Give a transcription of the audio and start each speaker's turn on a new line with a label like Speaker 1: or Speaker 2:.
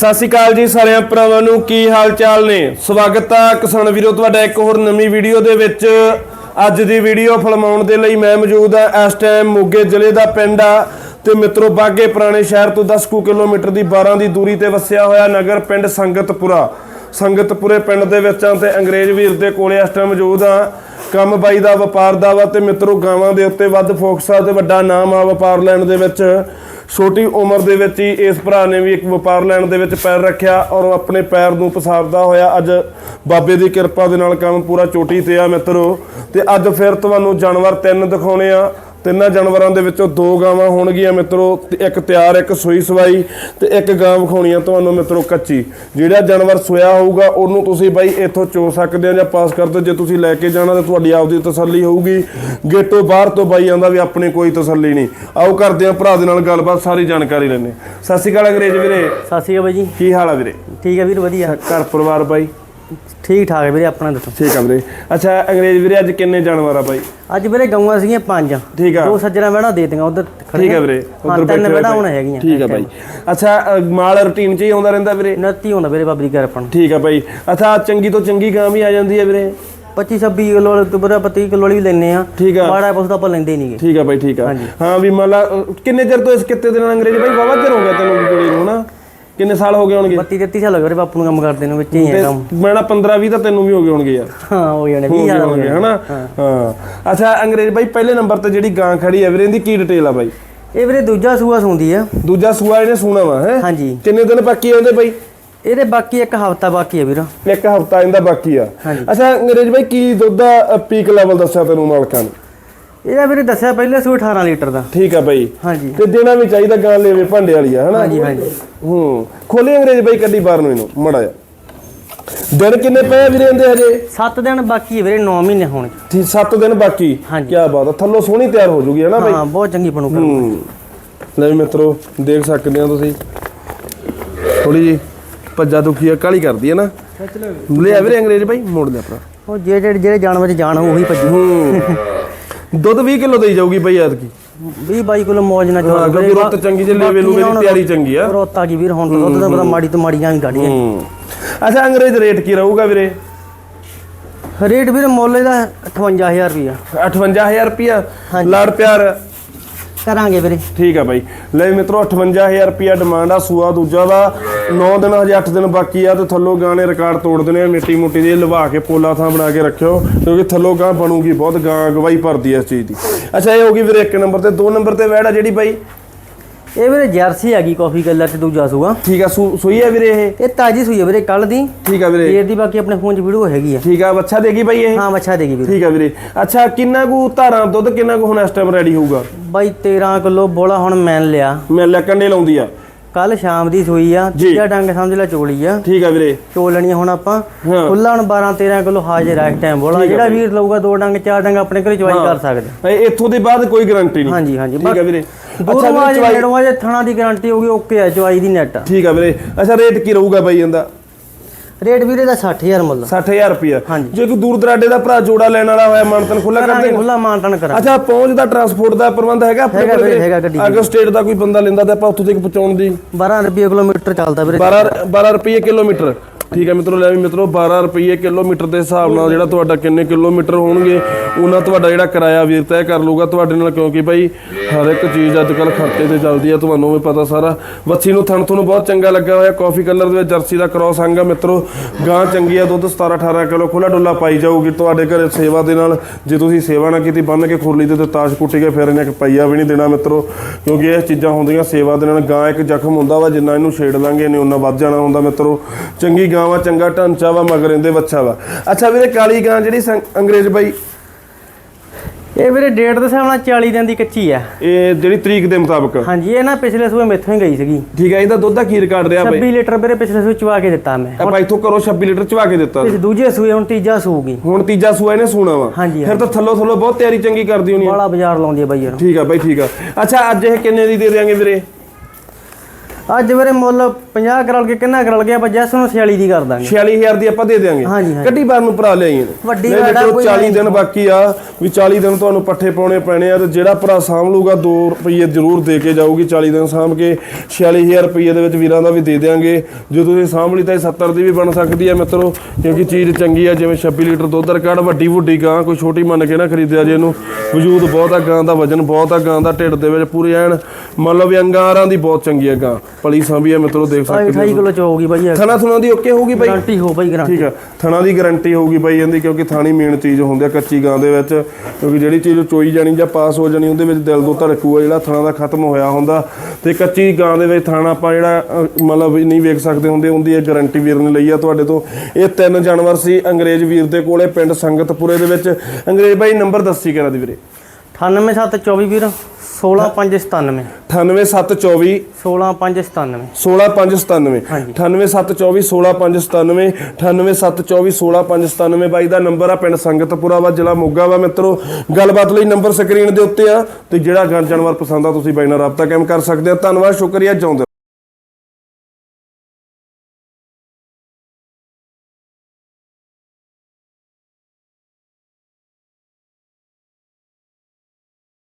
Speaker 1: ਸਤਿ ਸ਼੍ਰੀ ਅਕਾਲ ਜੀ ਸਾਰਿਆਂ ਭਰਾਵਾਂ ਨੂੰ, ਕੀ ਹਾਲ ਚਾਲ ਨੇ? ਸਵਾਗਤ ਆ ਕਿਸਾਨ ਵੀਰੋ, ਤੁਹਾਡਾ ਇੱਕ ਹੋਰ ਨਵੀਂ ਵੀਡੀਓ ਦੇ ਵਿੱਚ। ਅੱਜ ਦੀ ਵੀਡੀਓ ਫਲਮਾਉਣ ਦੇ ਲਈ ਮੈਂ ਮੌਜੂਦ ਆ, ਇਸ ਟਾਈਮ ਮੋਗੇ ਜ਼ਿਲ੍ਹੇ ਦਾ ਪਿੰਡ ਆ। ਤੇ ਮਿੱਤਰੋ, ਬਾਗੇ ਪੁਰਾਣੇ ਸ਼ਹਿਰ ਤੋਂ 10 ਕੁ ਕਿਲੋਮੀਟਰ ਦੀ 12 ਦੀ ਦੂਰੀ ਤੇ ਵਸਿਆ ਹੋਇਆ ਨਗਰ ਪਿੰਡ ਸੰਗਤਪੁਰਾ। ਸੰਗਤਪੁਰੇ ਪਿੰਡ ਦੇ ਵਿੱਚ ਆ ਤੇ ਅੰਗਰੇਜ਼ ਵੀਰ ਦੇ ਕੋਲੇ ਇਸ ਟਾਈਮ ਮੌਜੂਦ ਆ। ਕੰਮ ਬਾਈ ਦਾ ਵਪਾਰ ਦਾ ਵਾ ਤੇ ਮਿੱਤਰੋ, ਗਾਵਾਂ ਦੇ ਉੱਤੇ ਵੱਧ ਫੋਕਸ ਆ ਤੇ ਵੱਡਾ ਨਾਮ ਆ ਵਪਾਰ ਲੈਣ ਦੇ ਵਿੱਚ। ਛੋਟੀ ਉਮਰ ਦੇ ਵਿੱਚ ਹੀ ਇਸ ਭਰਾ ਨੇ ਵੀ ਇੱਕ ਵਪਾਰ ਲੈਣ ਦੇ ਵਿੱਚ ਪੈਰ ਰੱਖਿਆ ਔਰ ਉਹ ਆਪਣੇ ਪੈਰ ਨੂੰ ਪਸਾਰਦਾ ਹੋਇਆ ਅੱਜ ਬਾਬੇ ਦੀ ਕਿਰਪਾ ਦੇ ਨਾਲ ਕੰਮ ਪੂਰਾ ਚੋਟੀ ਤੇ ਆ ਮਿੱਤਰੋ ਤੇ ਅੱਜ ਫਿਰ ਤੁਹਾਨੂੰ ਜਾਨਵਰ ਤਿੰਨ ਦਿਖਾਉਣੇ ਆ। ਤਿੰਨਾਂ ਜਾਨਵਰਾਂ ਦੇ ਵਿੱਚੋਂ ਦੋ ਗਾਵਾਂ ਹੋਣਗੀਆਂ ਮਿੱਤਰੋ ਇੱਕ ਤਿਆਰ ਇੱਕ ਸੂਈ ਸਵਾਈ ਤੇ ਇੱਕ ਗਾਂ ਵਿਖਾਉਣੀ ਆ ਤੁਹਾਨੂੰ ਮਿੱਤਰੋ ਕੱਚੀ। ਜਿਹੜਾ ਜਾਨਵਰ ਸੋਇਆ ਹੋਊਗਾ ਉਹਨੂੰ ਤੁਸੀਂ ਬਾਈ ਇੱਥੋਂ ਚੋ ਸਕਦੇ ਹੋ ਜਾਂ ਪਾਸ ਕਰ ਦਿਓ। ਜੇ ਤੁਸੀਂ ਲੈ ਕੇ ਜਾਣਾ ਤਾਂ ਤੁਹਾਡੀ ਆਪਦੀ ਤਸੱਲੀ ਹੋਊਗੀ। ਗੇਟੋਂ ਬਾਹਰ ਤੋਂ ਬਾਈ ਆਂਦਾ ਵੀ ਆਪਣੀ ਕੋਈ ਤਸੱਲੀ ਨਹੀਂ। ਆਓ ਕਰਦੇ ਆ ਭਰਾ ਦੇ ਨਾਲ ਗੱਲਬਾਤ ਸਾਰੀ ਜਾਣਕਾਰੀ ਲੈਣੇ ਸਤਿ ਸ਼੍ਰੀ ਅਕਾਲ ਅੰਗਰੇਜ਼ ਵੀਰੇ।
Speaker 2: ਸਤਿ ਸ਼੍ਰੀ ਅਕਾਲ ਬਾਈ ਜੀ।
Speaker 1: ਕੀ ਹਾਲ ਆ ਵੀਰੇ?
Speaker 2: ਠੀਕ ਹੈ ਵੀਰ ਵਧੀਆ।
Speaker 1: ਘਰ ਪਰਿਵਾਰ ਬਾਈ?
Speaker 2: ਠੀਕ ਠਾਕ ਹੈ ਵੀਰੇ ਆਪਣਾ ਦੱਸੋ।
Speaker 1: ਠੀਕ ਆ ਵੀਰੇ। ਅੱਛਾ ਅੰਗਰੇਜ਼ ਵੀਰੇ ਅੱਜ ਕਿੰਨੇ ਜਾਨਵਰ ਆ ਬਾਈ?
Speaker 2: ਅੱਜ ਵੀਰੇ ਗਊਆਂ ਸੀਗੀਆਂ ਪੰਜ।
Speaker 1: ਠੀਕ ਆ।
Speaker 2: ਦੋ ਸੱਜਣਾ ਬਹਿਣਾ ਦੇ ਦਿੰਗਾ ਉਧਰ
Speaker 1: ਠੀਕ ਆ ਵੀਰੇ ਉੱਧਰ
Speaker 2: ਤਿੰਨ
Speaker 1: ਬੈਠੇ
Speaker 2: ਬਹਿਣਾ
Speaker 1: ਹੋਏ
Speaker 2: ਹੁਣ। ਹੈਗੀਆਂ।
Speaker 1: ਠੀਕ ਆ ਬਾਈ। ਅੱਛਾ ਅ, ਮਾਲ ਰੁਟੀਨ 'ਚ ਹੀ ਆਉਂਦਾ ਰਹਿੰਦਾ ਵੀਰੇ?
Speaker 2: ਨੱਤੀ ਹੁੰਦਾ ਵੀਰੇ ਬਾਬਰੀ ਘਰ ਆਪਣਾ।
Speaker 1: ਠੀਕ ਆ ਬਾਈ। ਅੱਛਾ ਚੰਗੀ ਤੋਂ ਚੰਗੀ ਗਾਂ ਵੀ ਆ ਜਾਂਦੀ ਹੈ ਵੀਰੇ?
Speaker 2: 25 26 ਕਿਲੋ ਵਾਲੇ ਤੋਂ ਵੀਰੇ ਆਪਾਂ 30 ਕਿਲੋ ਵਾਲੀ ਵੀ ਲੈਨੇ ਆ
Speaker 1: ਠੀਕ ਆ।
Speaker 2: ਮਾੜਾ ਪੁੱਛਦਾ ਆਪਾਂ ਲੈਂਦੇ ਨਹੀਂਗੇ
Speaker 1: ਠੀਕ ਆ ਬਾਈ ਠੀਕ ਆ। ਹਾਂ ਵੀ ਮੰਨ ਲਾ ਅ, ਕਿੰਨੇ ਚਿਰ ਤੋਂ ਇਸ ਕਿੱਤੇ ਦੇ ਨਾਲ ਅੰਗਰੇਜ਼? ਬਾਈ ਬਾਵਾ ਚਿਰ ਹੋ ਗਿਆ ਤੈਨੂੰ ਜੁੜੀ ਨੂੰ ਹਨਾ? ਕਿੰਨੇ ਸਾਲ ਹੋ ਗਏ ਹੋਣਗੇ?
Speaker 2: 32 33 ਸਾਲ ਹੋ ਗਏ ਬਾਪੂ ਨੂੰ ਕੰਮ ਕਰਦੇ ਨੂੰ ਵਿੱਚ ਹੀ ਹੈ ਕੰਮ।
Speaker 1: ਮੈਂ ਨਾ 15 20 ਤਾਂ ਤੈਨੂੰ ਵੀ ਹੋ ਗਏ ਹੋਣਗੇ ਯਾਰ।
Speaker 2: ਹਾਂ ਹੋ ਜਾਣੇ
Speaker 1: ਹੋ
Speaker 2: 20
Speaker 1: ਗਏ
Speaker 2: ਸਾਲ ਹੋ ਗਏ।
Speaker 1: ਹਨਾ? ਹਾਂ। ਅੱਛਾ ਅੰਗਰੇਜ਼ ਬਾਈ ਪਹਿਲੇ ਨੰਬਰ ਤੇ ਜਿਹੜੀ ਗਾਂ ਖੜੀ ਹੈ ਵੀਰੇ ਇਹਦੀ ਕੀ ਡਿਟੇਲ ਆ ਬਾਈ?
Speaker 2: ਇਹ ਵੀਰੇ ਦੂਜਾ ਸੂਆ ਸੁੰਦੀ ਆ।
Speaker 1: ਦੂਜਾ ਸੂਆ ਇਹਨੇ ਸੂਣਾ ਵਾ ਹੈ?
Speaker 2: ਹਾਂਜੀ।
Speaker 1: ਕਿੰਨੇ ਦਿਨ ਬਾਕੀ ਆਉਂਦੇ ਬਾਈ?
Speaker 2: ਇਹਦੇ ਬਾਕੀ ਇੱਕ ਹਫਤਾ ਬਾਕੀ ਹੈ ਵੀਰ।
Speaker 1: ਇੱਕ ਹਫਤਾ ਇਹਦਾ ਬਾਕੀ ਆ। ਅੱਛਾ ਅੰਗਰੇਜ਼ ਬਾਈ ਕੀ ਦੁੱਧ ਦਾ ਪੀਕ ਲੈਵਲ ਦੱਸਿਆ ਤੈਨੂੰ ਮਾਲਕਾਂ ਨੇ?
Speaker 2: ਇਹਦਾ ਵੀਰੇ ਦੱਸਿਆ ਪਹਿਲੇ ਸੂ 18 ਲੀਟਰ ਦਾ।
Speaker 1: ਠੀਕ ਆ ਬਾਈ।
Speaker 2: ਹਾਂਜੀ।
Speaker 1: ਤੇ ਦੇਣਾ ਵੀ ਚਾਹੀਦਾ ਗਾਂ ਲੈਵੇ ਭਾਂਡੇ ਵਾਲੀ ਆ ਹਨਾ?
Speaker 2: ਹਾਂਜੀ ਹਾਂਜੀ।
Speaker 1: ਹੂੰ। ਖੋਲੇ ਅੰਗਰੇਜ਼ ਬਾਈ ਕੱਢੀ ਬਾਹਰ ਨੂੰ ਇਹਨੂੰ ਮੜਾ ਜਾ ਦਿਨ ਕਿੰਨੇ ਪਏ ਵੀਰੇ ਇਹਦੇ ਹਜੇ?
Speaker 2: 7 ਦਿਨ ਬਾਕੀ ਹੈ ਵੀਰੇ 9 ਮਹੀਨੇ ਹੋਣ।
Speaker 1: ਠੀਕ 7 ਦਿਨ ਬਾਕੀ। ਕੀ ਬਾਤ ਆ ਥੱਲੋਂ ਸੋਹਣੀ ਤਿਆਰ ਹੋ ਜੂਗੀ ਹਨਾ ਬਾਈ?
Speaker 2: ਹਾਂ ਬਹੁਤ ਚੰਗੀ ਬਣੂ ਕਰ
Speaker 1: ਹੂੰ। ਲੈ ਵੀ ਮਿੱਤਰੋ ਦੇਖ ਸਕਦੇ ਆ ਤੁਸੀਂ। ਥੋੜੀ ਜੀ ਭੱਜਾ ਦੁਖੀ ਆ ਕਾਲੀ ਕਰਦੀ ਹੈ ਨਾ। ਲੈ ਵੀਰੇ ਅੰਗਰੇਜ਼ ਬਾਈ ਮੋੜ ਦੇ ਆਪਣਾ।
Speaker 2: ਉਹ ਜਿਹੜੇ ਜਿਹੜੇ ਜਿਹੜੇ ਜਾਨਵਰ ਚ ਜਾਣ ਉਹੀ ਭੱਜੂ।
Speaker 1: ਹੂੰ। ਦੁੱਧ 20 ਕਿਲੋ ਦੇਈ ਜਾਊਗੀ ਬਾਈ ਐਤਕੀ।
Speaker 2: 20 22 ਕਿਲੋ ਮੌਜ ਨਾਲ
Speaker 1: ਹਾਂ, ਕਿਉਂਕਿ ਰੁੱਤ ਚੰਗੀ ਜੇ ਲੇਵੇ ਲੂਵੇ ਦੀ ਤਿਆਰੀ ਚੰਗੀ ਆ।
Speaker 2: ਰੋਤ ਗਈ ਵੀਰ ਹੁਣ ਤਾਂ ਦੁੱਧ ਦਾ ਪਤਾ ਮਾੜੀ ਤੋਂ ਮਾੜੀਆਂ ਵੀ ਕੱਢੀਆਂ
Speaker 1: ਹੂੰ। ਅੱਛਾ ਅੰਗਰੇਜ਼ ਰੇਟ ਕੀ ਰਹੂਗਾ ਵੀਰੇ?
Speaker 2: ਰੇਟ ਵੀਰ ਮੁੱਲ ਇਹਦਾ 58000 ਰੁਪਇਆ
Speaker 1: 58000 ਰੁਪਿਆ। ਲਾੜ ਪਿਆਰ।
Speaker 2: ਕਰਾਂਗੇ ਵੀਰੇ।
Speaker 1: ਠੀਕ ਆ ਬਾਈ। ਲੈ ਵੀ ਮਿੱਤਰੋ 58000 ਰੁਪਿਆ ਡਿਮਾਂਡ ਆ, ਸੂਆ ਦੂਜਾ ਦਾ। 9 ਦਿਨ ਹਜੇ 8 ਦਿਨ ਬਾਕੀ ਆ ਤੇ ਥੱਲੋਂ ਗਾਂ ਨੇ ਰਿਕਾਰਡ ਤੋੜ ਦੇਣੇ ਆ ਮਿੱਟੀ ਮੁੱਟੀ ਦੇ ਲਵਾ ਕੇ ਪੋਲਾ ਥਾਂ ਬਣਾ ਕੇ ਰੱਖਿਓ, ਕਿਉਂਕਿ ਥੱਲੋਂ ਗਾਂ ਬਣੂਗੀ ਬਹੁਤ ਗਾਂ ਅਗਵਾਈ ਭਰਦੀ ਐ ਇਸ ਚੀਜ਼ ਦੀ। ਅੱਛਾ, ਇਹ ਹੋ ਗਈ ਵੀਰੇ ਇੱਕ ਨੰਬਰ ਤੇ। ਦੋ ਨੰਬਰ ਤੇ ਵੈੜ ਆ ਜਿਹੜੀ ਬਾਈ।
Speaker 2: ਇਹ ਵੀਰੇ ਜਰਸੀ ਹੈਗੀ ਕਾਫੀ ਕਲਰ ਤੇ ਦੂਜਾ ਸੂਆ।
Speaker 1: ਠੀਕ ਆ ਸੂ- ਸੂਈ ਆ ਵੀਰੇ ਇਹ?
Speaker 2: ਇਹ ਤਾਜੀ ਸੂਈ ਹੈ ਵੀਰੇ ਕੱਲ ਦੀ।
Speaker 1: ਠੀਕ ਆ ਵੀਰੇ।
Speaker 2: ਫੇਰ ਦੀ ਬਾਕੀ ਆਪਣੇ ਫੋਨ 'ਚ ਵੀਡੀਓ ਹੈਗੀ ਆ।
Speaker 1: ਠੀਕ ਆ ਬੱਚਾ ਦੇਗੀ ਬਾਈ ਇਹ?
Speaker 2: ਹਾਂ ਮੱਛਾ ਦੇਗੀ ਵੀਰੇ।
Speaker 1: ਠੀਕ ਆ ਵੀਰੇ। ਅੱਛਾ ਕਿੰਨਾ ਕੁ ਧਾਰਾਂ ਦੁੱਧ ਕਿੰਨਾ ਕੁ ਹੁਣ ਇਸ ਟਾਈਮ ਰੈਡੀ ਹੋਊਗਾ?
Speaker 2: ਬਾਈ 13 ਕਿਲੋ ਬੋਲਾ ਹੁਣ ਮੈਨ ਲਿਆ।
Speaker 1: ਮੈਂ ਲੈ ਕੰਡੇ ਲਾਉਂਦੀ ਆ।
Speaker 2: ਕੱਲ ਸ਼ਾਮ ਦੀ ਸੂਈ ਆ
Speaker 1: ਜੀ।
Speaker 2: ਤੀਜਾ ਡੰਗ ਸਮਝ ਲੈ ਚੋਲੀ ਆ।
Speaker 1: ਠੀਕ ਆ ਵੀਰੇ।
Speaker 2: ਚੋਲਣੀ ਹੁਣ ਆਪਾਂ।
Speaker 1: ਹਾਂ।
Speaker 2: ਖੁੱਲਾ ਹੁਣ 12 13 ਕਿਲੋ ਹਾਜ਼ਰ ਆ ਇਸ ਟਾਈਮ ਬੋਲਾ। ਜਿਹੜਾ ਵੀਰ। ਲਊਗਾ ਦੋ ਡੰਗ ਚਾਰ ਡੰਗ ਆਪਣੇ ਘਰੇ ਚਵਾਈ ਕਰ ਸਕਦਾ
Speaker 1: ਇਹ ਇੱਥੋਂ ਦੇ ਬਾਅਦ ਕੋਈ ਗਾਰੰਟੀ ਨਹੀਂ।
Speaker 2: ਹਾਂਜੀ ਹਾਂਜੀ।
Speaker 1: ਠੀਕ ਆ ਵੀਰੇ।
Speaker 2: ਦੂਰੋਂ
Speaker 1: ਵੀਰੇ,
Speaker 2: ਆ ਜੇ
Speaker 1: ਚਵਾਈ-
Speaker 2: ਨੇੜੋਂ ਆ ਜੇ ਥਣਾ ਦੀ ਗਾਰੰਟੀ ਹੋਗੀ ਓਕੇ ਆ ਚਵਾਈ ਦੀ ਨੈਟ
Speaker 1: ਠੀਕ ਆ ਵੀਰੇ। ਅੱਛਾ ਰੇਟ ਕੀ ਰਹੂਗਾ ਬਾਈ ਇਹਦਾ?
Speaker 2: ਰੇਟ ਵੀਰੇ ਦਾ 60000 ਮੁੱਲ।
Speaker 1: 60000 ਰੁਪਿਆ
Speaker 2: ਹਾਂਜੀ।
Speaker 1: ਜੇ ਕੋਈ ਦੂਰ ਦਰਾਡੇ ਦਾ ਭਰਾ ਜੋੜਾ ਲੈਣ ਵਾਲਾ ਹੋਇਆ ਮਾਨਤਨ ਖੁੱਲਾ ਕਰ
Speaker 2: ਕਰਾਂਗੇ
Speaker 1: ਦੇਗਾ
Speaker 2: ਖੁੱਲਾ ਮਾਨਟਨ ਕਰਾਂ
Speaker 1: ਅੱਛਾ ਪਹੁੰਚ ਦਾ ਟਰਾਂਸਪੋਰਟ ਦਾ ਪ੍ਰਬੰਧ ਹੈਗਾ ਆਪਣੇ
Speaker 2: ਹੈਗਾ ਵੀਰੇ? ਹੈਗਾ ਗੱਡੀ
Speaker 1: ਅਗਰ ਸਟੇਟ ਦਾ ਕੋਈ ਬੰਦਾ ਲੈਂਦਾ ਤੇ ਆਪਾਂ ਉੱਥੋਂ ਤੱਕ ਪਹੁੰਚਾਉਣ ਦੀ।
Speaker 2: 12 ਰੁਪਏ ਕਿਲੋਮੀਟਰ ਚੱਲਦਾ ਵੀਰੇ।
Speaker 1: 12 12 ਰੁਪਏ ਕਿਲੋਮੀਟਰ। ਠੀਕ ਹੈ ਮਿੱਤਰੋ, ਲੈ ਵੀ ਮਿੱਤਰੋ 12 ਰੁਪਏ ਕਿਲੋਮੀਟਰ ਦੇ ਹਿਸਾਬ ਨਾਲ ਜਿਹੜਾ ਤੁਹਾਡਾ ਕਿੰਨੇ ਕਿਲੋਮੀਟਰ ਹੋਣਗੇ, ਉਹਨਾਂ ਤੁਹਾਡਾ ਜਿਹੜਾ ਕਿਰਾਇਆ ਵੀਰ ਤੈਅ ਕਰ ਲੂਗਾ ਤੁਹਾਡੇ ਨਾਲ, ਕਿਉਂਕਿ ਭਾਈ ਹਰ ਇੱਕ ਚੀਜ਼ ਅੱਜ ਕੱਲ ਖਰਚੇ ਤੇ ਚੱਲਦੀ ਹੈ ਤੁਹਾਨੂੰ ਵੀ ਪਤਾ ਸਾਰਾ। ਵੱਛੀ ਨੂੰ ਥਣ ਤੁਹਾਨੂੰ ਬਹੁਤ ਚੰਗਾ ਲੱਗਾ ਹੋਇਆ ਕਾਫੀ ਕਲਰ ਦੇ ਵਿੱਚ ਜਰਸੀ ਦਾ ਕ੍ਰੋਸ ਅੰਗ ਆ ਮਿੱਤਰੋ। ਗਾਂ ਚੰਗੀ ਆ, ਦੁੱਧ 17 18 ਕਿਲੋ ਖੁੱਲਾ ਡੁੱਲਾ ਪਾਈ ਜਾਊਗੀ ਤੁਹਾਡੇ ਘਰੇ ਸੇਵਾ ਦੇ ਨਾਲ। ਜੇ ਤੁਸੀਂ ਸੇਵਾ ਨਾ ਕੀਤੀ ਬੰਨ ਕੇ ਖੁਰਲੀ ਦੇ ਤੇ ਤਾਸ਼ ਕੁੱਟੀ ਕੇ ਫਿਰ ਇਹਨੇ ਇੱਕ ਪਈਆ ਵੀ ਨਹੀਂ ਦੇਣਾ ਮਿੱਤਰੋ, ਕਿਉਂਕਿ ਇਹ ਚੀਜ਼ਾਂ ਹੁੰਦੀਆਂ ਸੇਵਾ ਦੇ ਨਾਲ। ਗਾਂ ਇੱਕ ਜ਼ਖਮ ਹੁੰਦਾ ਵਾ, ਜਿੰਨਾ ਇਹਨੂੰ ਛੇੜ ਲਾਂਗੇ, ਇਹਨੇ ਉਹਨਾਂ ਵੱਧ ਜਾਣਾ ਹੁੰਦਾ ਮਿੱਤਰੋ। ਚੰਗੀ ਗਾਂ ਵਾ ਚੰਗਾ ਢਾਂਚਾ ਵਾ ਮਗਰ ਇਹਦੇ ਬੱਚਾ ਵਾ। ਅੱਛਾ ਵੀਰੇ ਕਾਲੀ ਗਾਂ ਜਿਹੜੀ ਅੰਗਰੇਜ਼ ਬਾਈ?
Speaker 2: ਇਹ ਵੀਰੇ ਡੇਟ ਦੇ ਹਿਸਾਬ ਨਾਲ 40 ਦਿਨ ਦੀ ਕੱਚੀ ਆ।
Speaker 1: ਇਹ ਜਿਹੜੀ ਤਰੀਕ ਦੇ ਮੁਤਾਬਕ?
Speaker 2: ਹਾਂਜੀ ਇਹ ਨਾ ਪਿਛਲੇ ਸੂਏ ਮੈਥੋਂ ਹੀ ਗਈ ਸੀਗੀ।
Speaker 1: ਠੀਕ ਹੈ ਇਹਦਾ ਦੁੱਧ ਦਾ ਕੀ ਰਿਕਾਰਡ ਰਿਹਾ ਬਾਈ?
Speaker 2: 26 ਲੀਟਰ ਵੀਰੇ ਪਿਛਲੇ ਸੂਏ ਚਵਾ ਕੇ ਦਿੱਤਾ ਮੈਂ।
Speaker 1: ਆਪਾਂ ਇੱਥੋਂ ਕਰੋ 26 ਲੀਟਰ ਚਵਾ ਕੇ ਦਿੱਤਾ।
Speaker 2: ਇਸ ਦੂਜੇ ਸੂਏ ਹੁਣ ਤੀਜਾ ਸੂਗੀ।
Speaker 1: ਹੁਣ ਤੀਜਾ ਸੂਆ ਇਹਨੇ ਸੂਣਾ ਵਾ।
Speaker 2: ਹਾਂਜੀ,
Speaker 1: ਫਿਰ ਤਾਂ ਥੱਲੋ ਥੱਲੋ ਬਹੁਤ ਤਿਆਰੀ ਚੰਗੀ ਕਰਦੀ ਹੋਣੀ ਆ।
Speaker 2: ਬਾਲਾ ਬਾਜ਼ਾਰ ਲਾਉਂਦੀ ਹੈ ਬਾਈ ਯਾਰ
Speaker 1: ਠੀਕ ਆ ਬਾਈ ਠੀਕ ਆ। ਅੱਛਾ ਅੱਜ ਇਹ ਕਿੰਨੇ ਦੀ ਦੇ ਦਿਆਂਗੇ ਵੀਰੇ?
Speaker 2: ਅੱਜ ਵੀਰੇ ਮੁੱਲ 50 ਕਰਲ ਕੇ ਕਿੰਨਾ ਕਰਲ ਗਿਆ ਆਪਾਂ ਜੈਸ ਨੂੰ 46 ਦੀ ਕਰ ਦਾਂਗੇ।
Speaker 1: 46000 ਦੀ ਆਪਾਂ ਦੇ
Speaker 2: ਹਾਂਜੀ।
Speaker 1: ਕੱਢੀ ਬਾਰ ਨੂੰ ਭਰਾ ਲਿਆਈ
Speaker 2: ਵੱਡੀ
Speaker 1: ਦੇਖੋ
Speaker 2: ਕੋਈ
Speaker 1: 40 ਦਿਨ ਬਾਕੀ ਆ ਵੀ 40 ਦਿਨ ਤੁਹਾਨੂੰ ਪੱਠੇ ਪਾਉਣੇ ਪੈਣੇ ਆ ਤੇ ਜਿਹੜਾ ਭਰਾ ਸਾਂਭ ਲੂਗਾ 2 ਰੁਪਏ ਜ਼ਰੂਰ ਦੇ ਕੇ ਜਾਊਗੀ 40 ਦਿਨ ਸਾਂਭ ਕੇ। 46000 ਰੁਪਏ ਦੇ ਵਿੱਚ ਵੀਰਾਂ ਦਾ ਵੀ ਦੇ ਦਿਆਂਗੇ। ਜੇ ਤੁਸੀਂ ਸਾਂਭ ਲਈ ਤਾਂ ਇਹ 70 ਦੀ ਵੀ ਬਣ ਸਕਦੀ ਹੈ ਮਿੱਤਰੋ ਕਿਉਂਕਿ ਚੀਜ਼ ਚੰਗੀ ਆ ਜਿਵੇਂ 26 ਲੀਟਰ ਦੁੱਧ ਰਿਕਾਰਡ ਵੱਡੀ ਵੱਡੀ ਗਾਂ ਕੋਈ ਛੋਟੀ ਮੰਨ ਕੇ ਨਾ ਖਰੀਦਿਆ ਜੇ ਇਹਨੂੰ। ਵਜੂਦ ਬਹੁਤ ਆ ਗਾਂ ਦਾ ਵਜਨ ਬਹੁਤ ਆ ਗਾਂ ਦਾ ਢਿੱਡ ਦੇ ਵਿੱਚ ਪੂਰੇ ਐਨ। ਮੰਨ ਲਓ ਵੀ ਅੰਗਾਰਾਂ ਦੀ ਬਹੁਤ ਚੰਗੀ ਆ ਗਾਂ। ਪਲੀ ਸਾਂਭੀ ਆ ਮਿੱਤਰੋ ਦੇਖ ਸਕਦੇ
Speaker 2: 28 ਕਿਲੋ ਚ ਹੋਊਗੀ ਬਾਈ
Speaker 1: ਥਣਾ ਥੁਣਾ ਦੀ ਓਕੇ ਹੋਊਗੀ ਬਾਈ
Speaker 2: ਗਾਰੰਟੀ ਹੋ ਬਾਈ ਗਾਰੰਟੀ।
Speaker 1: ਠੀਕ ਆ। ਥਣਾ ਦੀ ਗਾਰੰਟੀ ਹੋਊਗੀ ਬਾਈ ਇਹਦੀ ਕਿਉਂਕਿ ਥਾਣੀ ਮੇਨ ਚੀਜ਼ ਹੁੰਦੀ ਆ ਕੱਚੀ ਗਾਂ ਦੇ ਵਿੱਚ। ਕਿਉਂਕਿ ਜਿਹੜੀ ਚੀਜ਼ ਚੋਈ ਜਾਣੀ ਜਾਂ ਪਾਸ ਹੋ ਜਾਣੀ ਉਹਦੇ ਵਿੱਚ ਦਿਲ ਤੋਂ ਧੜਕੂਗਾ ਜਿਹੜਾ ਥਣਾ ਦਾ ਖਤਮ ਹੋਇਆ ਹੁੰਦਾ। ਤੇ ਕੱਚੀ ਗਾਂ ਦੇ ਵਿੱਚ ਥਾਣਾ ਆਪਾਂ ਜਿਹੜਾ ਮਤਲਬ ਨਹੀਂ ਵੇਖ ਸਕਦੇ ਹੁੰਦੇ ਉਹਦੀ ਇਹ ਗਾਰੰਟੀ ਵੀਰ ਨੇ ਲਈ ਆ ਤੁਹਾਡੇ ਤੋਂ। ਇਹ ਤਿੰਨ ਜਾਨਵਰ ਸੀ ਅੰਗਰੇਜ਼ ਵੀਰ ਦੇ ਕੋਲੇ ਪਿੰਡ ਸੰਗਤਪੁਰੇ ਦੇ ਵਿੱਚ। ਅੰਗਰੇਜ਼ ਬਾਈ ਨੰਬਰ ਦੱਸੀ ਕਿਹੜਾ ਦੀ ਵੀਰੇ?
Speaker 2: 98724 ਵੀਰ। 16597
Speaker 1: 98724
Speaker 2: 16597
Speaker 1: 16597
Speaker 2: ਹਾਂਜੀ।
Speaker 1: 98724 16597 98724 16597 ਬਾਈ ਦਾ ਨੰਬਰ ਆ ਪਿੰਡ ਸੰਗਤਪੁਰਾ ਵਾ ਜ਼ਿਲ੍ਹਾ ਮੋਗਾ ਵਾ ਮਿੱਤਰੋ। ਗੱਲਬਾਤ ਲਈ ਨੰਬਰ ਸਕਰੀਨ ਦੇ ਉੱਤੇ ਆ ਤੇ ਜਿਹੜਾ ਜਾਨਵਰ ਪਸੰਦ ਆ ਤੁਸੀਂ ਬਾਈ ਨਾਲ ਰਾਬਤਾ ਕਾਇਮ ਕਰ ਸਕਦੇ ਆ। ਧੰਨਵਾਦ ਸ਼ੁਕਰੀਆ ਚਾਹੁੰਦੇ